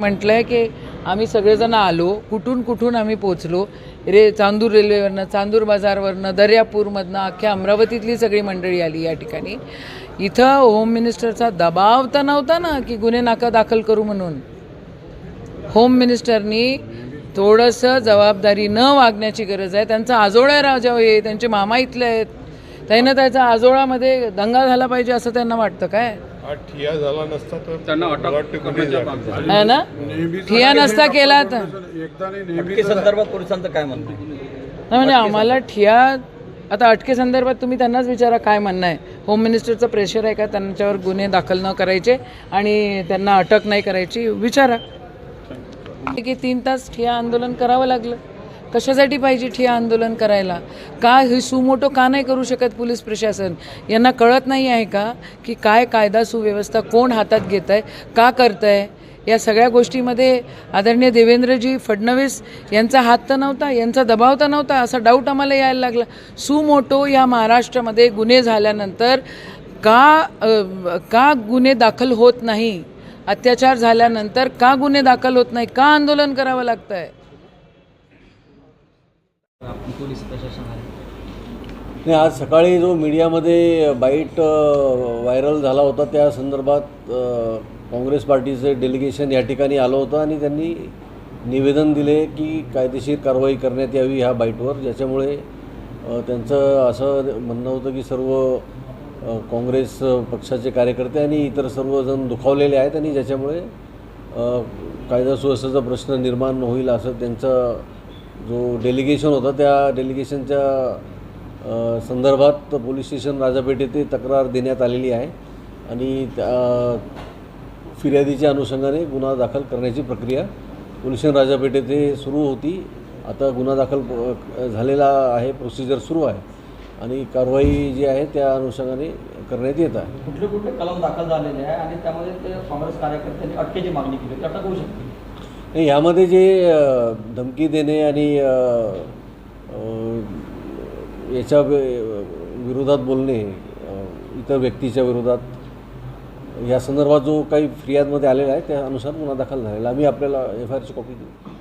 म्हटलंय की आम्ही सगळेजण आलो कुठून कुठून आम्ही पोचलो रे चांदूर रेल्वेवरनं चांदूर बाजारवरनं दर्यापूरमधनं अख्ख्या अमरावतीतली सगळी मंडळी आली या ठिकाणी. इथं होम मिनिस्टरचा दबाव तर नव्हता ना की गुन्हे नाका दाखल करू म्हणून. होम मिनिस्टरनी थोडंसं जबाबदारी न वागण्याची गरज आहे. त्यांचा आजोळा राजा हो हे त्यांचे मामा इथले आहेत. त्यानं त्याचा आजोळामध्ये दंगा झाला पाहिजे असं त्यांना वाटतं काय? हा ठिया झाला नसता तर त्यांना वाटतं अटक करण्याच्या है ना? ठिया नसता केला तर. एकदा नाही नेहमी अटके संदर्भात पोलिसांचं काय म्हणणं? नाही म्हणजे आम्हाला ठिया आता अटकेसंदर्भात तुम्ही त्यांनाच विचारा काय म्हणणं आहे. होम मिनिस्टरचं प्रेशर आहे का? त्यांच्यावर गुन्हे दाखल न करायचे आणि त्यांना अटक नाही करायची विचारा. की तीन तास ठिया आंदोलन करावं लागलं. कशासाठी पाहिजे ठिया आंदोलन करायला? का हे सुमोटो का नाही करू शकत पोलीस प्रशासन? यांना कळत नाही आहे का की काय कायदा सुव्यवस्था कोण हातात घेत आहे का करत आहे या सगळ्या गोष्टीमध्ये आदरणीय देवेंद्रजी फडणवीस यांचा हात तर नव्हता यांचा दबाव तर नव्हता असा डाऊट आम्हाला यायला लागला. सुमोटो या महाराष्ट्रामध्ये गुन्हे झाल्यानंतर का का गुन्हे दाखल होत नाही? अत्याचार झाल्यानंतर का गुन्हे दाखल होत नाही? का आंदोलन करावं लागतं आहे पोलीस प्रशासनाने? नाही आज सकाळी जो मीडियामध्ये बाईट व्हायरल झाला होता त्या संदर्भात काँग्रेस पार्टीचे डेलिगेशन या ठिकाणी आलं होतं आणि त्यांनी निवेदन दिले की कायदेशीर कारवाई करण्यात यावी ह्या बाईटवर ज्याच्यामुळे त्यांचं असं म्हणणं होतं की सर्व काँग्रेस पक्षाचे कार्यकर्ते आणि इतर सर्वजण दुखावलेले आहेत आणि ज्याच्यामुळे कायदा सुव्यवस्थेचा प्रश्न निर्माण होईल असं त्यांचं जो डेलिगेशन होता त्या डेलिगेशनच्या संदर्भात पोलीस स्टेशन राजापेठ येथे तक्रार देण्यात आलेली आहे. आणि त्या फिर्यादीच्या अनुषंगाने गुन्हा दाखल करण्याची प्रक्रिया पोलीस स्टेशन राजापेठ येथे सुरू होती. आता गुन्हा दाखल झालेला आहे प्रोसिजर सुरू आहे. आणि कारवाई जी आहे त्या अनुषंगाने करण्यात येत आहे. कुठले कुठले कलम दाखल झालेले आहे आणि त्यामध्ये ते काँग्रेस कार्यकर्त्यांनी अटकेची मागणी केली ती अटक होऊ शकते नाही यामध्ये जे धमकी देणे आणि याच्या विरोधात बोलणे इतर व्यक्तीच्या विरोधात या संदर्भात जो काही फिर्यादमध्ये आलेला आहे त्या अनुसार गुन्हा दाखल झालेला आम्ही आपल्याला एफ आय आरची कॉपी देऊ.